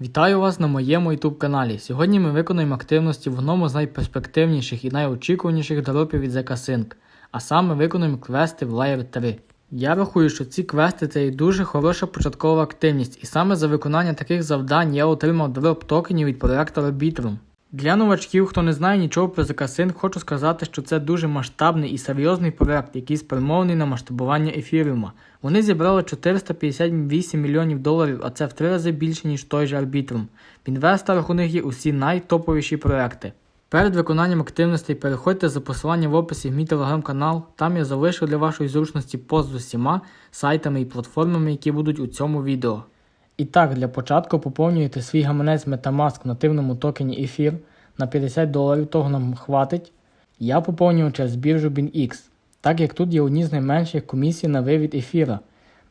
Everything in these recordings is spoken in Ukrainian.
Вітаю вас на моєму YouTube каналі. Сьогодні ми виконуємо активності в одному з найперспективніших і найочікуваніших дропів від ZK а саме виконуємо квести в Layer 3. Я рахую, що ці квести це і дуже хороша початкова активність, і саме за виконання таких завдань я отримав дроп токенів від проекту Arbitrum. Для новачків, хто не знає нічого про ZK хочу сказати, що це дуже масштабний і серйозний проект, який спрямований на масштабування ефіріума. Вони зібрали 458 мільйонів доларів, а це в три рази більше, ніж той же Arbitrum. В інвесторах у них є усі найтоповіші проекти. Перед виконанням активностей переходьте за посиланням в описі в мій телеграм-канал. Там я залишу для вашої зручності пост з усіма сайтами і платформами, які будуть у цьому відео. І так, для початку поповнюєте свій гаманець Metamask в нативному токені Ефір на 50 доларів, того нам хватить. Я поповнюю через біржу BinX, так як тут є одні з найменших комісій на вивід ефіра.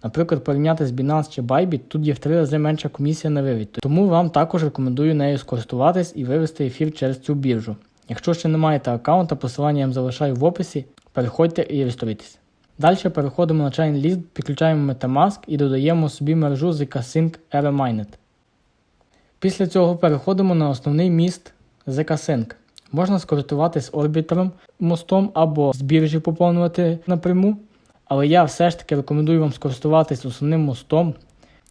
Наприклад, порівняти з Binance чи Bybit, тут є в три рази менша комісія на вивід. Тому вам також рекомендую нею скористуватись і вивести ефір через цю біржу. Якщо ще не маєте аккаунта, посилання я вам залишаю в описі, переходьте і реєструйтесь. Далі переходимо на Chain List, підключаємо Metamask і додаємо собі мережу ZK-Sync Ereminet. Після цього переходимо на основний міст ZK-Sync. Можна скористуватись орбітером мостом або з біржі поповнювати напряму. Але я все ж таки рекомендую вам скористуватись основним мостом.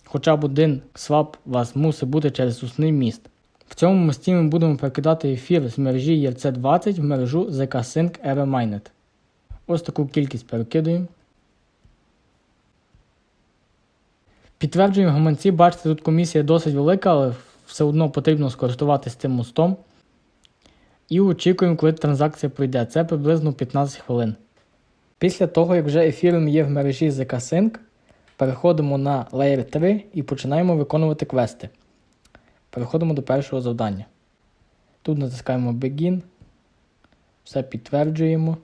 Хоча б один свап у вас мусить бути через основний міст. В цьому мості ми будемо перекидати ефір з мережі ERC20 в мережу ZK-Sync Ereminet. Ось таку кількість перекидуємо. Підтверджуємо гаманці, бачите, тут комісія досить велика, але все одно потрібно скористуватися цим мостом. І очікуємо, коли транзакція пройде. Це приблизно 15 хвилин. Після того, як вже ефіром є в мережі ZK-Sync, переходимо на Layer 3 і починаємо виконувати квести. Переходимо до першого завдання. Тут натискаємо Begin, все підтверджуємо.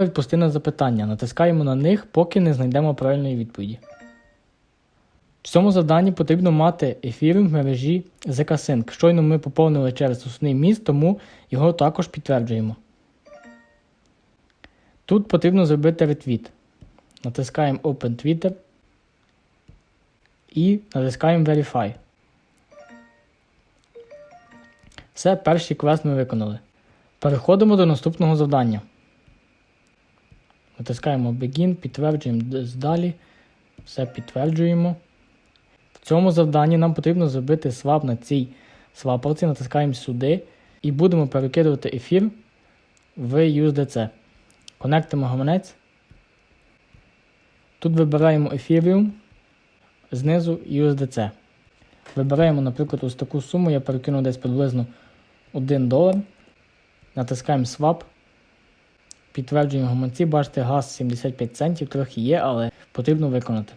Відпусти на запитання. Натискаємо на них, поки не знайдемо правильної відповіді. В цьому завданні потрібно мати ефіринг в мережі ZK-Sync. Щойно ми поповнили через основний міст, тому його також підтверджуємо. Тут потрібно зробити ретвіт. Натискаємо Open Twitter і натискаємо Verify. Все, перший квест ми виконали. Переходимо до наступного завдання. Натискаємо Begin, підтверджуємо далі. Все підтверджуємо. В цьому завданні нам потрібно зробити свап на цій свапалці. Натискаємо сюди і будемо перекидувати ефір в USDC. Конектимо гаманець. Тут вибираємо Ethereum, знизу USDC. Вибираємо, наприклад, ось таку суму, я перекину десь приблизно 1 долар. Натискаємо Swap. Підтверджуємо гаманці, бачите, газ 75 центів, трохи є, але потрібно виконати.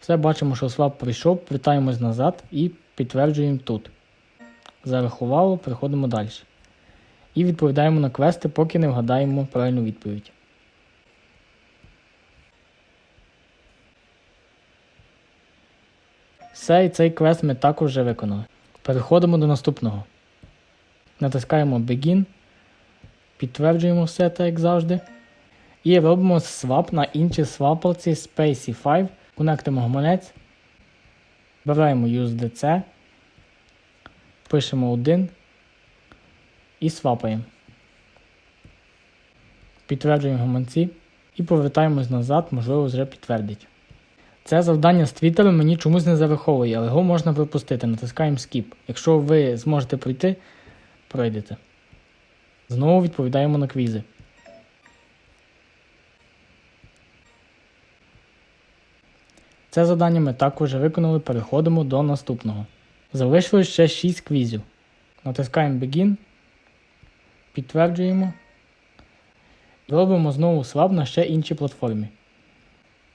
Все, бачимо, що свап прийшов, вертаємось назад і підтверджуємо тут. Зарахувало, переходимо далі. І відповідаємо на квести, поки не вгадаємо правильну відповідь. Все, і цей квест ми також вже виконали. Переходимо до наступного. Натискаємо Begin. Підтверджуємо все так, як завжди. І робимо свап на іншій свапалці Spacey 5. Конектимо гаманець. Вибираємо USDC. Пишемо 1 і свапаємо. Підтверджуємо гаманці і повертаємось назад, можливо, вже підтвердить. Це завдання з Твіттером мені чомусь не зараховує, але його можна пропустити. Натискаємо Skip. Якщо ви зможете пройти, пройдете. Знову відповідаємо на квізи. Це завдання ми також виконали, переходимо до наступного. Залишилось ще 6 квізів. Натискаємо Begin. Підтверджуємо. Робимо знову свап на ще іншій платформі.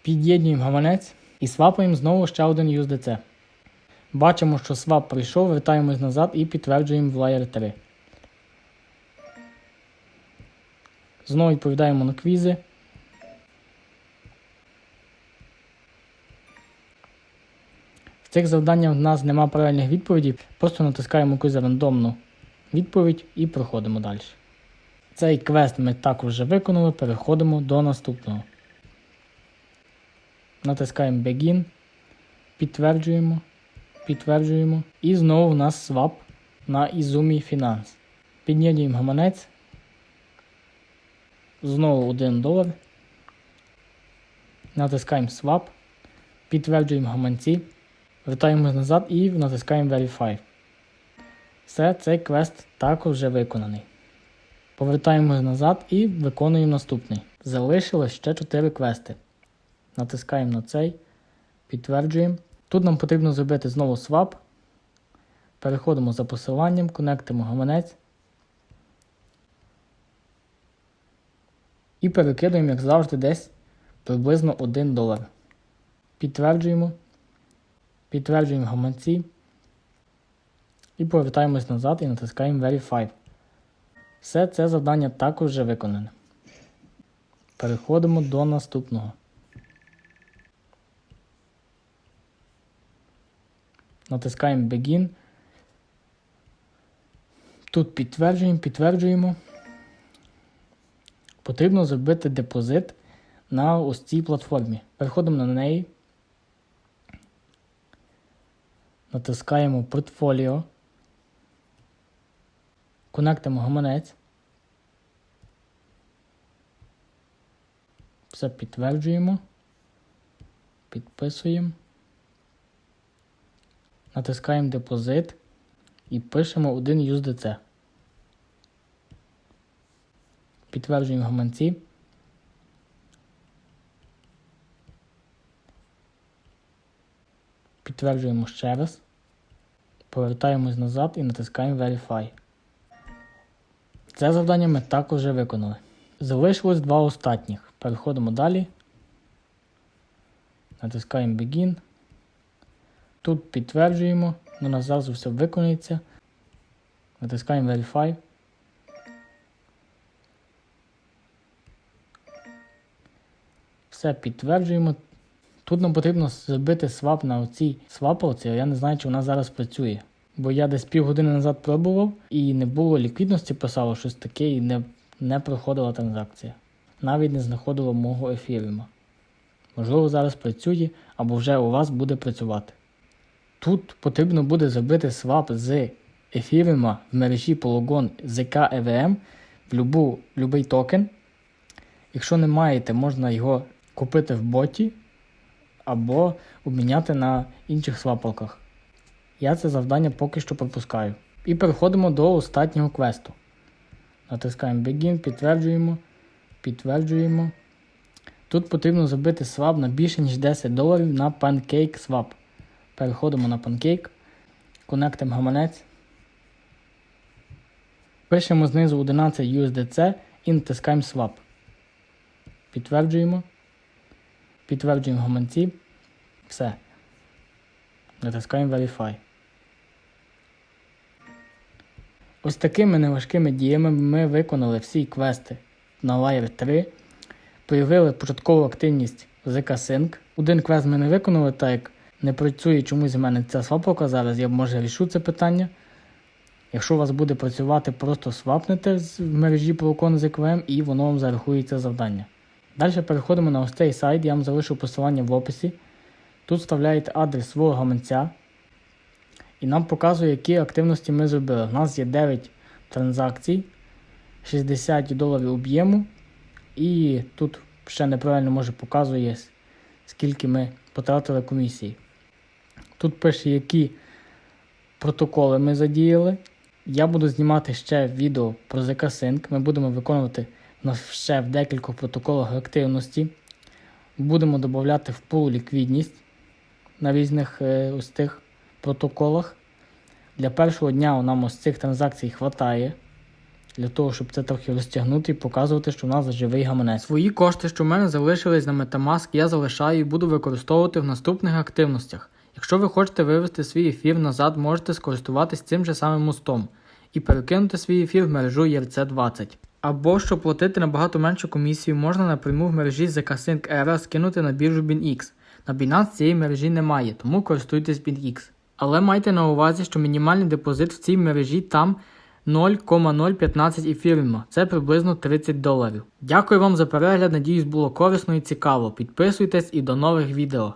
Під'єднуємо гаманець і свапаємо знову ще один USDC. Бачимо, що свап прийшов, вертаємось назад і підтверджуємо в Layer 3. Знову відповідаємо на квізи. В цих завданнях в нас нема правильних відповідей, просто натискаємо якусь рандомну відповідь і проходимо далі. Цей квест ми також вже виконали, переходимо до наступного. Натискаємо Begin, Підтверджуємо. Підтверджуємо. І знову у нас свап на Izumi Finance. Під'єднуємо гаманець. Знову 1 долар. Натискаємо Swap. Підтверджуємо гаманці. Вертаємось назад і натискаємо Verify. Все, цей квест також вже виконаний. Повертаємось назад і виконуємо наступний. Залишилось ще 4 квести. Натискаємо на цей, підтверджуємо. Тут нам потрібно зробити знову свап. Переходимо за посиланням, конектимо гаманець. І перекидуємо, як завжди, десь приблизно 1 долар. Підтверджуємо. Підтверджуємо гаманці. І повертаємось назад і натискаємо Verify. Все це завдання також вже виконане. Переходимо до наступного. Натискаємо Begin. Тут підтверджуємо, підтверджуємо. Потрібно зробити депозит на ось цій платформі. Переходимо на неї. Натискаємо портфоліо. Конектимо гаманець. Все підтверджуємо. Підписуємо. Натискаємо депозит і пишемо 1 USDC. Підтверджуємо гаманці. Підтверджуємо ще раз. Повертаємось назад і натискаємо Verify. Це завдання ми також вже виконали. Залишилось два остатніх. Переходимо далі. Натискаємо Begin. Тут підтверджуємо, у нас зразу все виконується. Натискаємо Verify. Все підтверджуємо. Тут нам потрібно зробити свап на оцій свапалці, я не знаю, чи вона зараз працює. Бо я десь півгодини назад пробував і не було ліквідності, писало щось таке, і не, не проходила транзакція. Навіть не знаходило мого ефіріума. Можливо, зараз працює або вже у вас буде працювати. Тут потрібно буде зробити свап з ефіріума в мережі Polygon ZK EVM в любий токен. Якщо не маєте, можна його купити в боті або обміняти на інших свапалках. Я це завдання поки що пропускаю. І переходимо до останнього квесту. Натискаємо Begin, підтверджуємо, підтверджуємо. Тут потрібно зробити свап на більше, ніж 10 доларів на PancakeSwap. Переходимо на Pancake, конектимо гаманець. Пишемо знизу 11 USDC і натискаємо Swap. Підтверджуємо. Підтверджуємо гаманці. Все. Натискаємо Verify. Ось такими неважкими діями ми виконали всі квести на Layer 3. Проявили початкову активність в ZK Sync. Один квест ми не виконали, так як не працює чомусь в мене ця свапалка зараз, я може рішу це питання. Якщо у вас буде працювати, просто свапнете з мережі Procon з EQM і воно вам зарахується завдання. Далі переходимо на ось цей сайт, я вам залишу посилання в описі. Тут вставляєте адрес свого гаманця. І нам показує, які активності ми зробили. У нас є 9 транзакцій, 60 доларів об'єму. І тут ще неправильно може показує, скільки ми потратили комісії. Тут пише, які протоколи ми задіяли. Я буду знімати ще відео про ZK Sync. Ми будемо виконувати ще в декількох протоколах активності. Будемо додати в пул ліквідність на різних е, ось тих протоколах. Для першого дня нам ось цих транзакцій вистачає. Для того, щоб це трохи розтягнути і показувати, що у нас живий гаманець. Свої кошти, що в мене залишились на Metamask, я залишаю і буду використовувати в наступних активностях. Якщо ви хочете вивести свій ефір назад, можете скористуватись цим же самим мостом і перекинути свій ефір в мережу ERC20. Або щоб платити набагато меншу комісію, можна напряму в мережі ZK-Sync Era скинути на біржу BinX. На Binance цієї мережі немає, тому користуйтесь BinX. Але майте на увазі, що мінімальний депозит в цій мережі там 0,015 ефіріума. Це приблизно 30 доларів. Дякую вам за перегляд, надіюсь було корисно і цікаво. Підписуйтесь і до нових відео.